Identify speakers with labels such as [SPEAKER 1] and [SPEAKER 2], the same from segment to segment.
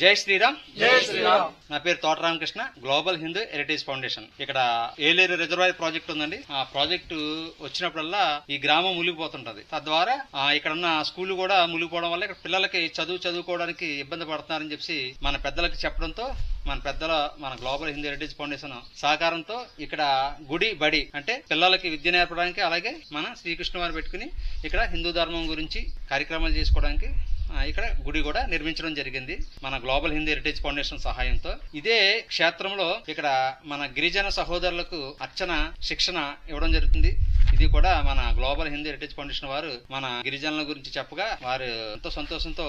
[SPEAKER 1] జై శ్రీరామ్.
[SPEAKER 2] జై శ్రీరామ్.
[SPEAKER 1] నా పేరు Thota Ramakrishna global Hindu heritage foundation ఇక్కడ ఏలేరు రిజర్వాయర్ ప్రాజెక్ట్ ఉందండి. ఆ ప్రాజెక్టు వచ్చినప్పుడల్లా ఈ గ్రామం మునిగిపోతుంటది. తద్వారా ఇక్కడ ఉన్న స్కూల్ కూడా మునిగిపోవడం వల్ల ఇక్కడ పిల్లలకి చదువు చదువుకోవడానికి ఇబ్బంది పడుతున్నారని చెప్పి మన పెద్దలకు చెప్పడంతో మన పెద్దల మన గ్లోబల్ హిందూ హెరిటేజ్ ఫౌండేషన్ సహకారంతో ఇక్కడ గుడి బడి అంటే పిల్లలకి విద్య నేర్పడానికి అలాగే మన శ్రీకృష్ణ వారు పెట్టుకుని ఇక్కడ హిందూ ధర్మం గురించి కార్యక్రమాలు చేసుకోవడానికి ఇక్కడ గుడి కూడా నిర్మించడం జరిగింది మన గ్లోబల్ హిందీ హెరిటేజ్ ఫౌండేషన్ సహాయంతో. ఇదే క్షేత్రంలో ఇక్కడ మన గిరిజన సహోదరులకు అర్చన శిక్షణ ఇవ్వడం జరుగుతుంది. ఇది కూడా మన గ్లోబల్ హిందీ హెరిటేజ్ ఫౌండేషన్ వారు మన గిరిజనుల గురించి చెప్పగా వారు ఎంతో సంతోషంతో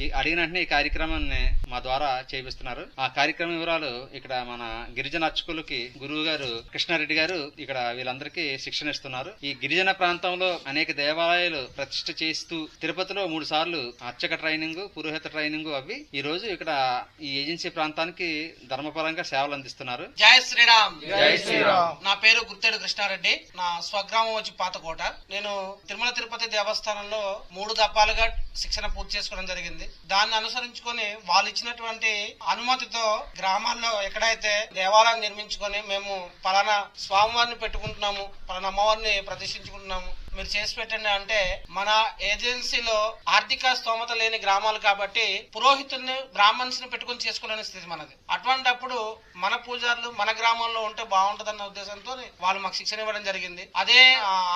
[SPEAKER 1] ఈ అడిగిన వెంటనే ఈ కార్యక్రమాన్ని మా ద్వారా చేపిస్తున్నారు. ఆ కార్యక్రమం వివరాలు ఇక్కడ మన గిరిజన అర్చకులకి గురువు గారు కృష్ణారెడ్డి గారు ఇక్కడ వీళ్ళందరికీ శిక్షణ ఇస్తున్నారు. ఈ గిరిజన ప్రాంతంలో అనేక దేవాలయాలు ప్రతిష్ఠ చేస్తూ తిరుపతిలో మూడు సార్లు అర్చక ట్రైనింగ్ పురోహిత ట్రైనింగ్ అవి ఈ రోజు ఇక్కడ ఈ ఏజెన్సీ ప్రాంతానికి ధర్మపరంగా సేవలు అందిస్తున్నారు.
[SPEAKER 3] జై శ్రీరామ్.
[SPEAKER 2] జై శ్రీరామ్.
[SPEAKER 3] నా పేరు గుర్తేడు కృష్ణారెడ్డి. నా స్వగ్రామం వచ్చి పాతకోట. నేను తిరుమల తిరుపతి దేవస్థానంలో మూడు దప్పాలుగా శిక్షణ పూర్తి చేసుకోవడం జరిగింది. దాన్ని అనుసరించుకొని వాళ్ళు ఇచ్చినటువంటి అనుమతితో గ్రామాల్లో ఎక్కడైతే దేవాలయం నిర్మించుకొని మేము పలానా స్వామివారిని పెట్టుకుంటున్నాము పలానా అమ్మవారిని ప్రతిష్ఠించుకుంటున్నాము మీరు చేసి పెట్టండి అంటే మన ఏజెన్సీలో ఆర్థిక స్తోమత లేని గ్రామాలు కాబట్టి పురోహితుల్ని బ్రాహ్మణ్స్ని పెట్టుకుని చేసుకోలేని స్థితి మనది. అటువంటప్పుడు మన పూజారులు మన గ్రామంలో ఉంటే బాగుంటదన్న ఉద్దేశంతో వాళ్ళు మాకు శిక్షణ ఇవ్వడం జరిగింది. అదే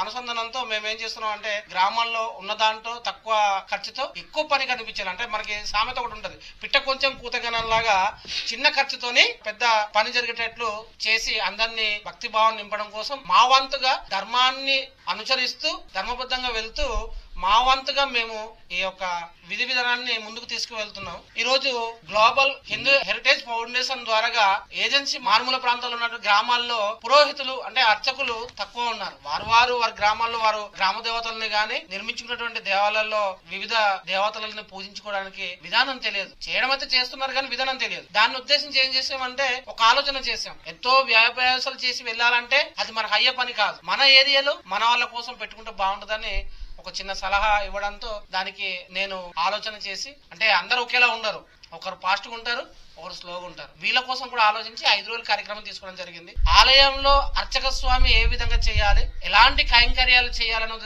[SPEAKER 3] అనుసంధానంతో మేము ఏం చేస్తున్నాం అంటే గ్రామాల్లో ఉన్న దాంట్లో తక్కువ ఖర్చుతో ఎక్కువ పని కనిపించాలి. అంటే మనకి సామెత ఒకటి ఉంటది. పిట్ట కొంచెం కూతగనం లాగా చిన్న ఖర్చుతోని పెద్ద పని జరిగేటట్లు చేసి అందరినీ భక్తిభావం నింపడం కోసం మా వంతుగా ధర్మాన్ని అనుసరిస్తూ ధర్మబద్ధంగా వెళ్తూ మా వంతుగా మేము ఈ యొక్క విధి విధానాన్ని ముందుకు తీసుకువెళ్తున్నాం. ఈ రోజు గ్లోబల్ హిందూ హెరిటేజ్ ఫౌండేషన్ ద్వారాగా ఏజెన్సీ మారుమూల ప్రాంతాల్లో ఉన్న గ్రామాల్లో పురోహితులు అంటే అర్చకులు తక్కువ ఉన్నారు. వారు వారు వారి గ్రామాల్లో వారు గ్రామ దేవతల్ని గాని నిర్మించుకున్నటువంటి దేవాలయాల్లో వివిధ దేవతలను పూజించుకోవడానికి విధానం తెలియదు. చేయడం అయితే చేస్తున్నారు కానీ విధానం తెలియదు. దాన్ని ఉద్దేశించి ఏం చేసామంటే ఒక ఆలోచన చేసాం. ఎంతో వ్యాపారాలు చేసి వెళ్ళాలంటే అది మన అయ్యే పని కాదు. మన ఏరియాలో మన వాళ్ళ కోసం పెట్టుకుంటే బాగుంటుందని ఒక చిన్న సలహా ఇవ్వడంతో దానికి నేను ఆలోచన చేసి అంటే అందరూ ఒకేలా ఉండరు. ఒకరు ఫాస్ట్గా ఉంటారు ఒకరు స్లోగా ఉంటారు. వీళ్ళ కోసం కూడా ఆలోచించి ఐదు రోజుల కార్యక్రమం తీసుకోవడం జరిగింది. ఆలయంలో అర్చక స్వామి ఏ విధంగా చేయాలి ఎలాంటి కైంకర్యాలు చేయాలనే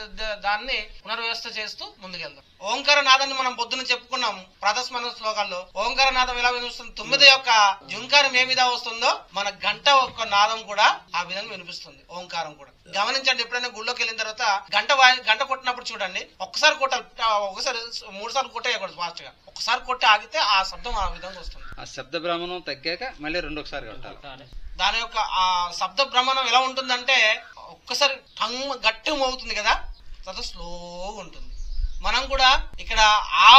[SPEAKER 3] దాన్ని పునర్వ్యవస్థ చేస్తూ ముందుకెళ్దాం. ఓంకార నాదాన్ని మనం పొద్దున చెప్పుకున్నాం ప్రదస్మరణ శ్లోకాల్లో. ఓంకార నాదం ఎలా వినిపిస్తుంది? తొమ్మిది యొక్క జుంకారం ఏ విధంగా వస్తుందో మన గంట యొక్క నాదం కూడా ఆ విధంగా వినిపిస్తుంది ఓంకారం కూడా. గమనించండి ఎప్పుడైనా గుళ్ళోకి వెళ్ళిన తర్వాత గంట గంట కొట్టినప్పుడు చూడండి ఒక్కసారి కొట్టాలి ఆ, ఒకసారి మూడు సార్లు కొట్టేయకూడదు ఫాస్ట్గా. ఒకసారి కొట్టి ఆగితే ఆ శబ్దం ఆ విధంగా వస్తుంది.
[SPEAKER 1] ఆ శబ్ద బ్రాహ్మణం తగ్గాక మళ్ళీ రెండోసారి కొట్టాలి.
[SPEAKER 3] దాని యొక్క ఆ శబ్ద భ్రమణం ఎలా ఉంటుందంటే ఒక్కసారి టంగ్ గట్టి మోగుతుంది కదా తర్వాత స్లోగా ఉంటుంది. మనం కూడా ఇక్కడ ఆ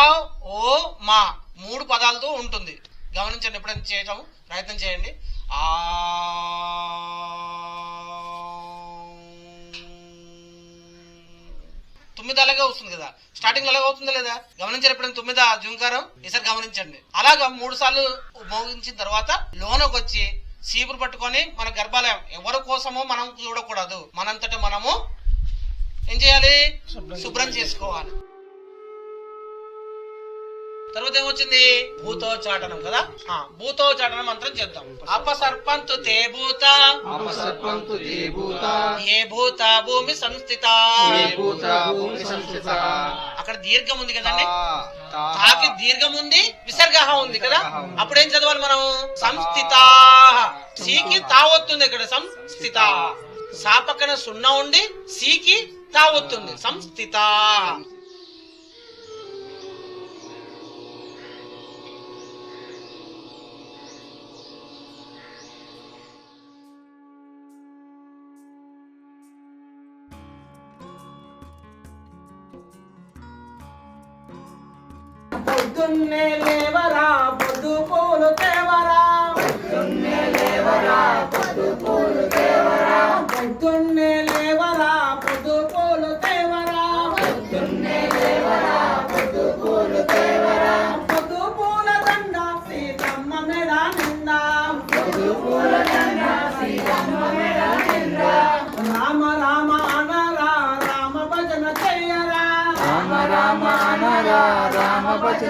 [SPEAKER 3] ఓ మా మూడు పదాలతో ఉంటుంది. గమనించండి ఎప్పుడైనా చేయటం ప్రయత్నం చేయండి. ఆ తొమ్మిది అలాగే వస్తుంది కదా. స్టార్టింగ్ అలాగే అవుతుందా లేదా? గమనించారు ఎప్పుడైనా తొమ్మిది? జుంకారం ఈసారి గమనించండి. అలాగా మూడు సార్లు మోగించిన తర్వాత లోనకు వచ్చి చీపురు పట్టుకొని మన గర్భాలయం ఎవరి కోసమో మనం చూడకూడదు. మనంతట మనము ఏం చేయాలి? శుభ్రం చేసుకోవాలి. తర్వాత ఏమొచ్చింది? భూతోచాటనం కదా? ఆ, భూతోచాటనం మంత్రం చేద్దాం. అపసర్పంతు తే భూత.
[SPEAKER 2] అపసర్పంతు దేభూత
[SPEAKER 3] ఏ భూత భూమి సంస్థిత.
[SPEAKER 2] ఏ భూత భూమి సంస్థిత.
[SPEAKER 3] అక్కడ దీర్ఘం ఉంది కదండి? తాకి దీర్ఘం ఉంది విసర్గ ఉంది. కదా అప్పుడు ఏం చదవాలి మనం సంస్థిత. సీకి తావొత్తుంది ఇక్కడ సంస్థిత. సా పక్కన సున్నా ఉండి సీకి తావొత్తుంది సంస్థిత. nene.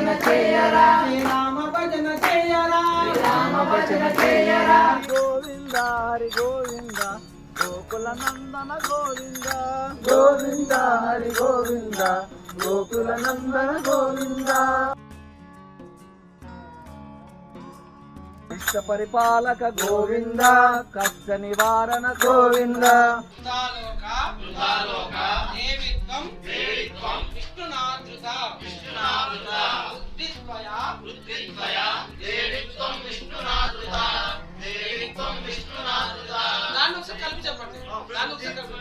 [SPEAKER 3] రామ రామ అనరా రామ భజన
[SPEAKER 2] చేయరా.
[SPEAKER 3] శ్రీరామ భజన
[SPEAKER 2] భజన చేయరా
[SPEAKER 4] గోవింద హరి గోవింద. గోకుల నందన గోవింద.
[SPEAKER 2] గోవింద హరి గోవింద. గోకుల నందన గోవింద.
[SPEAKER 4] విశ్వ పరిపాలక గోవింద. కష్ట నివారణ
[SPEAKER 2] గోవింద.
[SPEAKER 3] వృద్ధాలోక వృద్ధాలోక దాన్ని ఒకసారి కలిపి చెప్పండి దాన్ని ఒకసారి కలిపి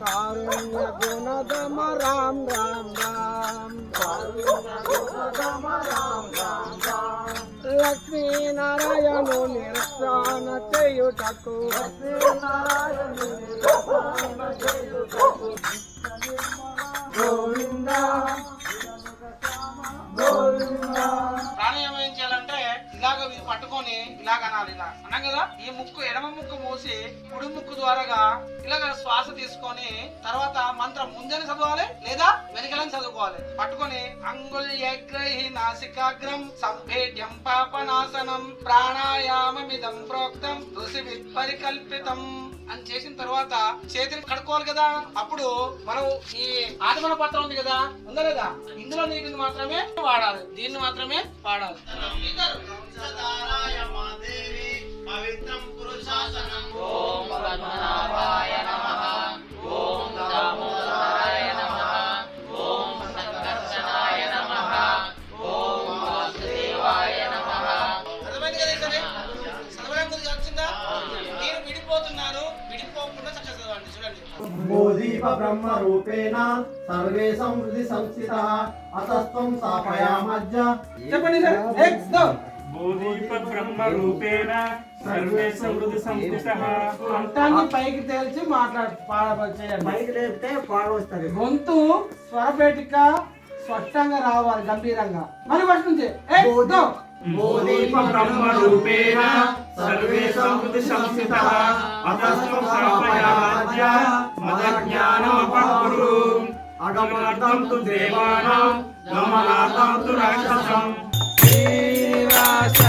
[SPEAKER 4] కారుణ్య గుణదమ రామ్ రామ్ రామ్ గుణదమ రామ్ రామ్ రామ్ నిరసన చేయుటకు
[SPEAKER 3] ఇది పట్టుకొని ఇలాగ అనాలి ఇలా. అన్నాం కదా? ఈ ముక్కు ఎడమ ముక్కు మూసి కుడి ముక్కు ద్వారాగా ఇలాగ శ్వాస తీసుకొని తర్వాత మంత్రం ముందని చదవాలి లేదా వెనకలని చదువుకోవాలి. పట్టుకొని అంగుల్యగ్రహి నాసికాగ్రం సంభేద్యం పాపనాశనం ప్రాణాయామమిదం ప్రోక్తం ఋషి పరికల్పితం అని చేసిన తర్వాత చేతిని కడుక్కోవాలి కదా? అప్పుడు మనం ఈ ఆదిమన పత్రం ఉంది కదా ఉందా లేదా? ఇందులో నీటిని మాత్రమే వాడాలి. దీన్ని మాత్రమే వాడాలి. ఓం పద్మనాభాయ
[SPEAKER 2] బోధీప బ్రహ్మ రూపేణ సర్వే సంవృద్ధి సంస్థిత అతస్త్వం స్థాపయామజ్జ
[SPEAKER 3] చెప్పండి సార్ నెక్స్ట్ దో
[SPEAKER 5] బోధీప బ్రహ్మ రూపేణ సర్వే సమృద్ధి సంస్థిత
[SPEAKER 4] కంఠాన్ని పైకి తేల్చి మాట్లాడు పాడ చేయండి. పైకి లేపితే పాడ వస్తుంది. గొంతు స్వరపేటిక స్పష్టంగా రావాలి గంభీరంగా. మరి ఫస్ట్ నుంచి. దో.
[SPEAKER 5] బోధీప బ్రహ్మ రూపేణ సర్వే సమృద్ధి సంస్థిత అతస్త్వం స్థాపయామాద్య మద జ్ఞానమపకురు అగమనార్థం తు దేవానాం గమనార్థం తు రాక్షసం.
[SPEAKER 4] శ్రీనివాస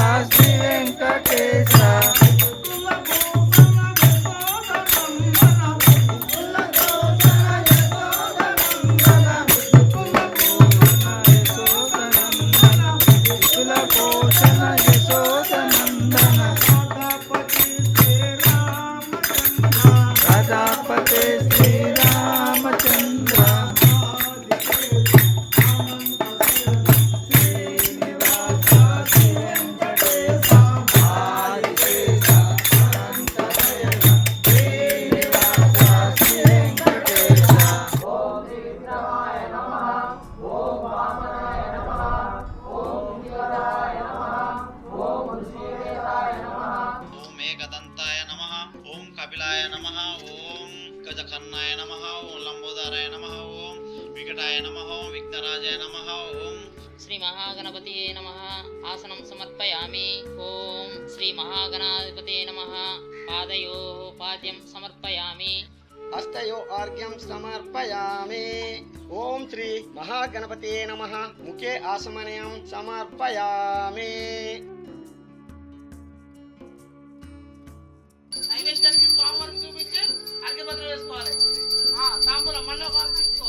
[SPEAKER 6] కపిలాయ నమ ఓం గజకర్ణాయ నమ ఓం లంబోదరాయ నమ ఓం వికటాయ నమ ఓం విఘ్నరాజాయ నమ ఓం
[SPEAKER 7] శ్రీ మహాగణపతి నమ. ఆసనం సమర్పయామి. ఓం శ్రీ మహాగణాధిపతి నమ. పాదయో పాద్యం సమర్పయామి.
[SPEAKER 4] హస్తయో ఆర్ఘ్యం సమర్పయామి. ఓం శ్రీ మహాగణపతే నమ. ముఖే ఆసమనయం సమర్పయామి.
[SPEAKER 3] స్వామివారికి చూపించి అగ్గిపత్రం వేసుకోవాలి. తాంబూలం మళ్ళీ ఒక తీసుకో.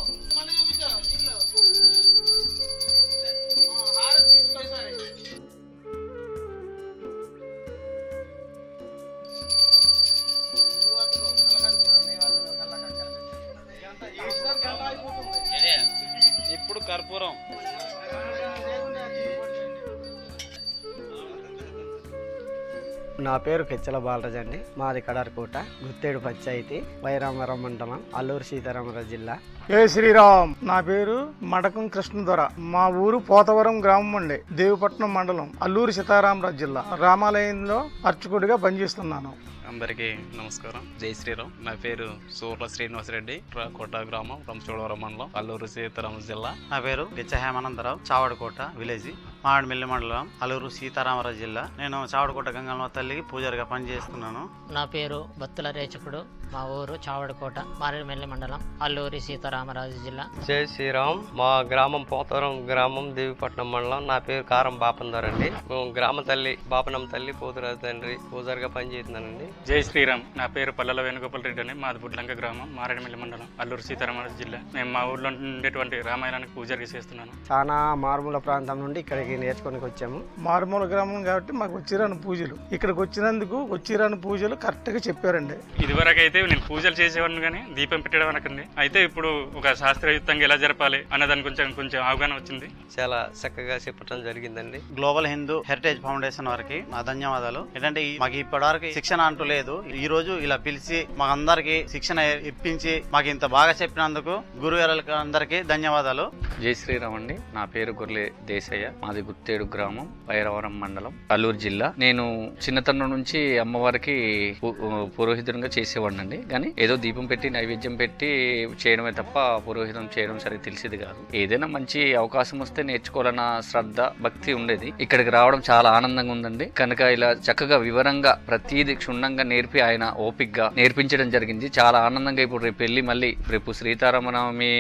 [SPEAKER 3] నా
[SPEAKER 8] పేరు కెచ్చల బాలరాజ్ అండి. మాది కడార్కోట గుత్తేడు పంచాయతీ వైరామరం మండలం అల్లూరు సీతారామరాజు జిల్లా.
[SPEAKER 9] ఏ శ్రీరామ్? నా పేరు మడకం కృష్ణదొర మా ఊరు పోతవరం గ్రామం అండి. దేవిపట్నం మండలం అల్లూరు సీతారామరాజు జిల్లా. రామాలయంలో అర్చకుడిగా పనిచేస్తున్నాను.
[SPEAKER 10] అందరికీ నమస్కారం. జై శ్రీరామ్. నా పేరు సూర్ల శ్రీనివాసరెడ్డి. కోట గ్రామం రంచోడవరం మండలం అల్లూరు సీతారామ జిల్లా.
[SPEAKER 6] నా పేరు గిచ్చ హేమానందరావు చావడకోట విలేజ్ మామిడిమిల్లి మండలం అలూరు సీతారామరాజు జిల్లా. నేను చావడకోట గంగమ్మ తల్లికి పూజారిగా పనిచేస్తున్నాను.
[SPEAKER 7] నా పేరు బత్తుల రేచకుడు. మా ఊరు చావడకోట మారేడుమిల్లి మండలం అల్లూరి సీతారామరాజు జిల్లా.
[SPEAKER 8] జై శ్రీరామ్. మా గ్రామం పోతవరం గ్రామం దేవిపట్నం మండలం. నా పేరు కారం బాపందర్ అండి. మేము గ్రామ తల్లి బాపనం తల్లి పోతురాజు తండ్రి పూజారిగా పనిచేస్తున్నానండి.
[SPEAKER 10] జై శ్రీరామ్. నా పేరు పల్లెల వేణుగోపాల్ రెడ్డి అని మాది బుడ్లంక గ్రామం మారేడుమిల్లి మండలం అల్లూరు సీతారామరాజు జిల్లా. నేను మా ఊర్లో ఉండేటువంటి రామాయణానికి పూజారిగా చేస్తున్నాను.
[SPEAKER 8] చాలా మారుమూల ప్రాంతం నుండి ఇక్కడికి నేర్చుకోనికి వచ్చాము.
[SPEAKER 9] మారుమూల గ్రామం కాబట్టి మాకు వచ్చిరాని పూజలు. ఇక్కడికి వచ్చినందుకు వచ్చిరాని పూజలు కరెక్ట్గా చెప్పారండి.
[SPEAKER 10] ఇదివరకు అయితే నేను పూజలు చేసేవాడిని కానీ దీపం పెట్టడం అనకండి అయితే ఇప్పుడు ఒక శాస్త్రయుక్తంగా ఎలా జరపాలి అనే దాని కొంచెం కొంచెం అవగాహన వచ్చింది.
[SPEAKER 8] చాలా చక్కగా చెప్పడం జరిగిందండి.
[SPEAKER 6] గ్లోబల్ హిందూ హెరిటేజ్ ఫౌండేషన్ వారికి నా ధన్యవాదాలు. ఏంటంటే మాకు ఇప్పటివరకు శిక్షణ అంటూ లేదు. ఈ రోజు ఇలా పిలిచి మాకందరికి శిక్షణ ఇప్పించి మాకు ఇంత బాగా చెప్పినందుకు గురుగారులకు అందరికీ ధన్యవాదాలు.
[SPEAKER 10] జై శ్రీరామ్ అండి. నా పేరు గుర్లే దేశయ్య. మాది గుత్తేడు గ్రామం వైరవరం మండలం అల్లూరు జిల్లా. నేను చిన్నతనం నుంచి అమ్మవారికి పురోహితునిగా చేసేవాడిని అండి కానీ ఏదో దీపం పెట్టి నైవేద్యం పెట్టి చేయడమే తప్ప తప్ప పురోహితం చేయడం సరిగ్గా తెలిసేది కాదు. ఏదైనా మంచి అవకాశం వస్తే నేర్చుకోవాలన్న శ్రద్ధ భక్తి ఉండేది. ఇక్కడికి రావడం చాలా ఆనందంగా ఉందండి. కనుక ఇలా చక్కగా వివరంగా ప్రతిదీ క్షుణ్ణంగా నేర్పి ఆయన ఓపిక్గా నేర్పించడం జరిగింది. చాలా ఆనందంగా ఇప్పుడు రేపు వెళ్ళి మళ్ళీ రేపు శ్రీతారామనవమి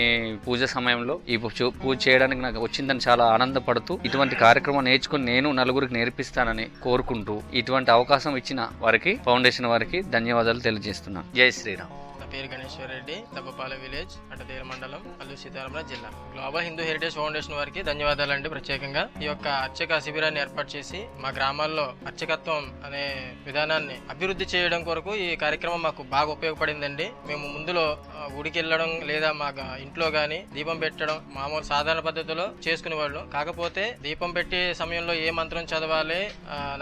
[SPEAKER 10] పూజ సమయంలో ఈ పూజ చేయడానికి నాకు వచ్చిందని చాలా ఆనందపడుతూ ఇటువంటి కార్యక్రమం నేర్చుకుని నేను నలుగురికి నేర్పిస్తానని కోరుకుంటూ ఇటువంటి అవకాశం ఇచ్చిన వారికి ఫౌండేషన్ వారికి ధన్యవాదాలు తెలియజేస్తున్నాను. జై శ్రీరామ్.
[SPEAKER 11] పేరు గణేశ్వర రెడ్డి తప్పపాల విలేజ్ అటతీర మండలం అల్లు సీతారామరాజు జిల్లా. గ్లోబల్ హిందూ హెరిటేజ్ ఫౌండేషన్ వారికి ధన్యవాదాలండి ప్రత్యేకంగా. ఈ యొక్క అర్చక శిబిరాన్ని ఏర్పాటు చేసి మా గ్రామాల్లో అర్చకత్వం అనే విధానాన్ని అభివృద్ధి చేయడం కొరకు ఈ కార్యక్రమం మాకు బాగా ఉపయోగపడిందండి. మేము ముందులో ఆ, గుడికి వెళ్ళడం లేదా మా ఇంట్లో కానీ దీపం పెట్టడం మామూలు సాధారణ పద్ధతిలో చేసుకునే వాళ్ళు. కాకపోతే దీపం పెట్టే సమయంలో ఏ మంత్రం చదవాలి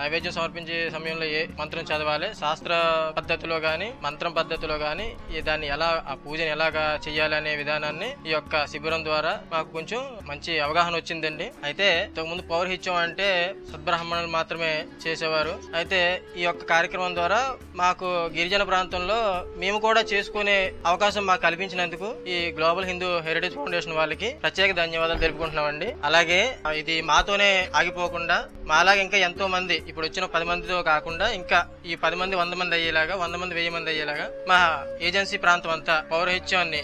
[SPEAKER 11] నైవేద్యం సమర్పించే సమయంలో ఏ మంత్రం చదవాలి శాస్త్ర పద్ధతిలో గాని మంత్రం పద్ధతిలో గాని దాన్ని ఎలా ఆ పూజని ఎలాగా చేయాలి అనే విధానాన్ని ఈ యొక్క శిబిరం ద్వారా మాకు కొంచెం మంచి అవగాహన వచ్చిందండి. అయితే ఇంతకుముందు పౌరహిత్యం అంటే సద్బ్రాహ్మణులు మాత్రమే చేసేవారు. అయితే ఈ యొక్క కార్యక్రమం ద్వారా మాకు గిరిజన ప్రాంతంలో మేము కూడా చేసుకునే అవకాశం మాకు కల్పించినందుకు ఈ గ్లోబల్ హిందూ హెరిటేజ్ ఫౌండేషన్ వాళ్ళకి ప్రత్యేక ధన్యవాదాలు తెలుపుకుంటున్నామండి. అలాగే ఇది మాతోనే ఆగిపోకుండా మాలాగా ఇంకా ఎంతో మంది ఇప్పుడు వచ్చిన పది మందితో కాకుండా ఇంకా ఈ పది మంది వంద మంది అయ్యేలాగా వంద మంది వెయ్యి మంది అయ్యేలాగా మా ఏజెన్సీ ప్రాంతం అంతా పౌరహిత్యాన్ని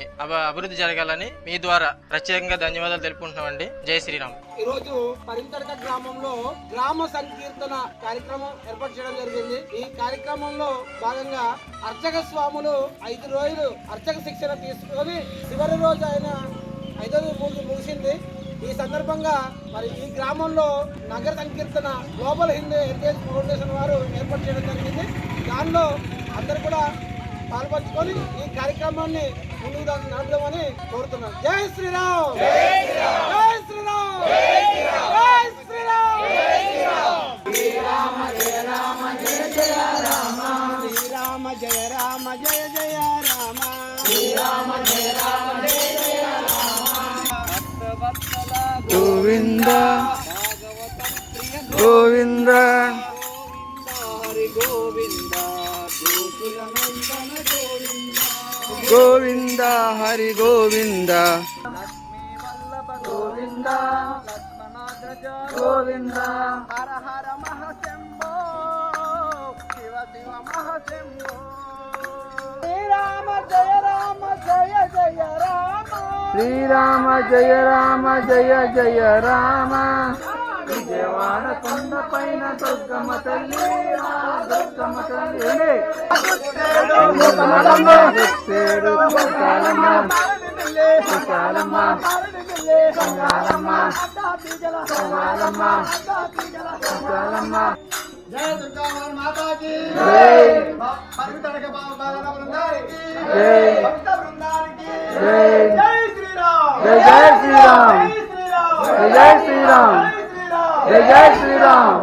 [SPEAKER 11] అభివృద్ధి జరగాలని మీ ద్వారా ప్రత్యేకంగా ధన్యవాదాలు తెలుపుకుంటున్నామండి. జై శ్రీరామ్.
[SPEAKER 3] ఈ రోజు పరితడక గ్రామంలో గ్రామ సంకీర్తన కార్యక్రమం ఏర్పాటు చేయడం జరిగింది. ఈ కార్యక్రమంలో భాగంగా అర్చక స్వాములు ఐదు రోజులు అర్చక శిక్షణ తీసుకొని చివరి రోజు ఆయన ఐదో రోజు ముగిసింది. ఈ సందర్భంగా మరి ఈ గ్రామంలో నగర సంకీర్తన గ్లోబల్ హిందూ హెరిటేజ్ ఫౌండేషన్ వారు ఏర్పాటు చేయడం జరిగింది. దానిలో అందరు కూడా పాల్పంచుకొని ఈ కార్యక్రమాన్ని ముందుకు నడపదామని కోరుతున్నాను జై శ్రీరామ్! జై శ్రీరామ్!
[SPEAKER 9] గోవింద
[SPEAKER 3] హరి గోవింద. గోవింద
[SPEAKER 9] గోవింద హర
[SPEAKER 3] హర మహశంభో శివ శివ మహశంభో. శ్రీరామ జయ రామ జయ జయ రామ.
[SPEAKER 9] శ్రీరామ జయ రామ జయ జయ రామ. విజయవాడ కొండ పైన దుర్గమ్మ తల్లి.
[SPEAKER 12] జయ దుర్గా మాతాకి
[SPEAKER 9] జై
[SPEAKER 12] పరిమితడక బాల బృందానికి
[SPEAKER 9] జై
[SPEAKER 12] భక్త బృందానికి
[SPEAKER 9] జై
[SPEAKER 12] జై శ్రీరామ్
[SPEAKER 9] జయ జై శ్రీరామ్
[SPEAKER 12] జయ
[SPEAKER 9] శ్రీరామ్ జయ శ్రీరామ్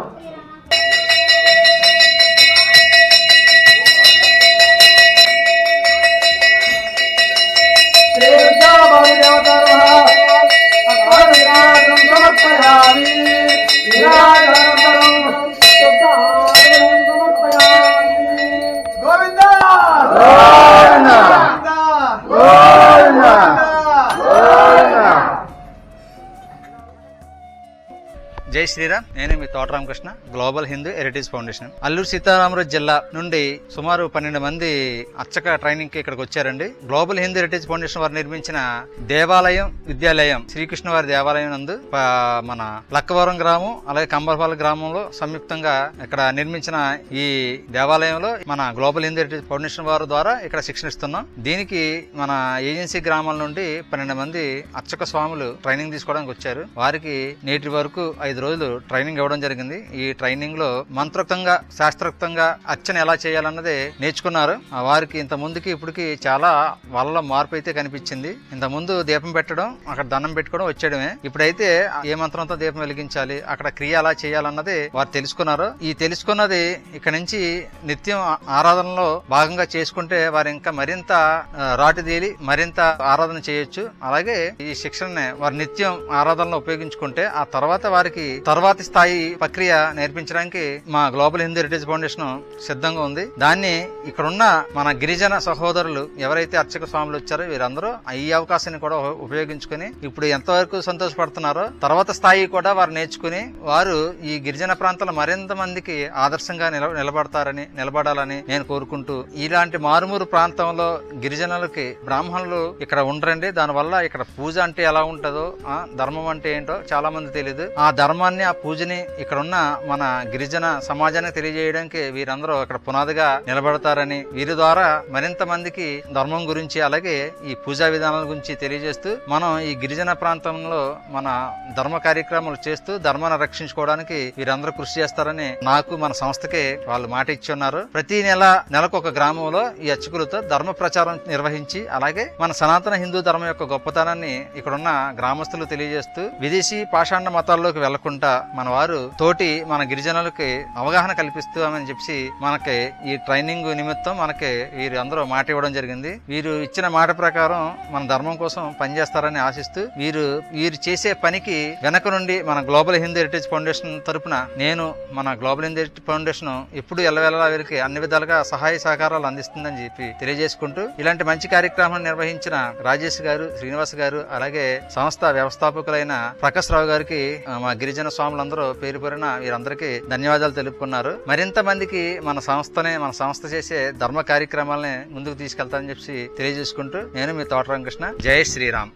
[SPEAKER 9] జై శ్రీరామ్.
[SPEAKER 1] నేను మీ Thota Ramakrishna global Hindu heritage foundation Alluru Sitaramaraju జిల్లా నుండి సుమారు పన్నెండు మంది అర్చక ట్రైనింగ్కి ఇక్కడికి వచ్చారండి. గ్లోబల్ హిందూ హెరిటేజ్ ఫౌండేషన్ వారు నిర్మించిన దేవాలయం విద్యాలయం శ్రీకృష్ణ వారి దేవాలయం నందు మన లక్కవరం గ్రామం అలాగే కంబర్పాల గ్రామంలో సంయుక్తంగా ఇక్కడ నిర్మించిన ఈ దేవాలయంలో మన గ్లోబల్ హిందూ హెరిటేజ్ ఫౌండేషన్ వారి ద్వారా ఇక్కడ శిక్షణ ఇస్తున్నాం దీనికి మన ఏజెన్సీ గ్రామాల నుండి పన్నెండు మంది అర్చక స్వాములు ట్రైనింగ్ తీసుకోవడానికి వచ్చారు. వారికి నేటి వరకు ఐదు రోజులు ట్రైనింగ్ ఇవ్వడం జరిగింది. ఈ ట్రైనింగ్లో మంత్రోక్తంగా శాస్త్రోక్తంగా అర్చన ఎలా చేయాలన్నది నేర్చుకున్నారు. ఆ వారికి ఇంత ముందుకి ఇప్పటికి చాలా వాళ్ళ మార్పు అయితే కనిపించింది. ఇంత ముందు దీపం పెట్టడం అక్కడ దండం పెట్టుకోవడం వచ్చేయడమే. ఇప్పుడైతే ఏ మంత్రంతో దీపం వెలిగించాలి అక్కడ క్రియ ఎలా చేయాలన్నది వారు తెలుసుకున్నారు. ఈ తెలుసుకున్నది ఇక్కడ నుంచి నిత్యం ఆరాధనలో భాగంగా చేసుకుంటే వారు ఇంకా మరింత ఆ, రాటుదేలి మరింత ఆరాధన చేయొచ్చు. అలాగే ఈ శిక్షణని వారు నిత్యం ఆరాధనలో ఉపయోగించుకుంటే ఆ తర్వాత వారికి తర్వాతి స్థాయి ప్రక్రియ నేర్పించడానికి మా గ్లోబల్ హిందూ హెరిటేజ్ ఫౌండేషన్ సిద్ధంగా ఉంది. దాన్ని ఇక్కడున్న మన గిరిజన సహోదరులు ఎవరైతే అర్చక స్వాములు వచ్చారో వీరందరూ ఈ అవకాశాన్ని కూడా ఉపయోగించుకుని ఇప్పుడు ఎంతవరకు సంతోషపడుతున్నారో తర్వాత స్థాయి కూడా వారు నేర్చుకుని వారు ఈ గిరిజన ప్రాంతాల మరింత మందికి ఆదర్శంగా నిల నిలబడతారని నిలబడాలని నేను కోరుకుంటూ ఇలాంటి మారుమూరు ప్రాంతంలో గిరిజనులకి బ్రాహ్మణులు ఇక్కడ ఉండరండి. దానివల్ల ఇక్కడ పూజ అంటే ఎలా ఉంటుందో ఆ ధర్మం అంటే ఏంటో చాలా మంది తెలియదు ఆ ధర్మ ధర్మాన్ని ఆ పూజని ఇక్కడ ఉన్న మన గిరిజన సమాజానికి తెలియజేయడానికి వీరందరూ ఇక్కడ పునాదిగా నిలబడతారని వీరి ద్వారా మరింత మందికి ధర్మం గురించి అలాగే ఈ పూజా విధానాల గురించి తెలియజేస్తూ మనం ఈ గిరిజన ప్రాంతంలో మన ధర్మ కార్యక్రమాలు చేస్తూ ధర్మాన్ని రక్షించుకోవడానికి వీరందరూ కృషి చేస్తారని నాకు మన సంస్థకి వాళ్ళు మాట ఇచ్చి ఉన్నారు. ప్రతి నెల నెలకు ఒక గ్రామంలో ఈ అర్చకులతో ధర్మ ప్రచారం నిర్వహించి అలాగే మన సనాతన హిందూ ధర్మం యొక్క గొప్పతనాన్ని ఇక్కడున్న గ్రామస్తులు తెలియజేస్తూ విదేశీ పాషాండ మతాల్లోకి వెళ్ళకుండా మన వారు తోటి మన గిరిజనులకి అవగాహన కల్పిస్తూ అని చెప్పి మనకి ఈ ట్రైనింగ్ నిమిత్తం మనకి వీరు అందరూ మాట ఇవ్వడం జరిగింది. వీరు ఇచ్చిన మాట ప్రకారం మన ధర్మం కోసం పనిచేస్తారని ఆశిస్తూ వీరు వీరు చేసే పనికి వెనక నుండి మన గ్లోబల్ హిందూ హెరిటేజ్ ఫౌండేషన్ తరపున నేను మన గ్లోబల్ హిందూ హెరిటేజ్ ఫౌండేషన్ ఎప్పుడు ఎల్లవేళలా వీరికి అన్ని విధాలుగా సహాయ సహకారాలు అందిస్తుందని చెప్పి తెలియజేసుకుంటూ ఇలాంటి మంచి కార్యక్రమం నిర్వహించిన రాజేష్ గారు శ్రీనివాస్ గారు అలాగే సంస్థ వ్యవస్థాపకులైన ప్రకాశ్ రావు గారికి మా గిరిజన స్వాములందరూ పేరు పేరున వీరందరికీ ధన్యవాదాలు తెలుపుకున్నారు. మరింత మందికి మన సంస్థనే మన సంస్థ చేసే ధర్మ కార్యక్రమాలని ముందుకు తీసుకెళ్తానని చెప్పి తెలియజేసుకుంటూ నేను మీ తోటరామకృష్ణ జై శ్రీరామ్.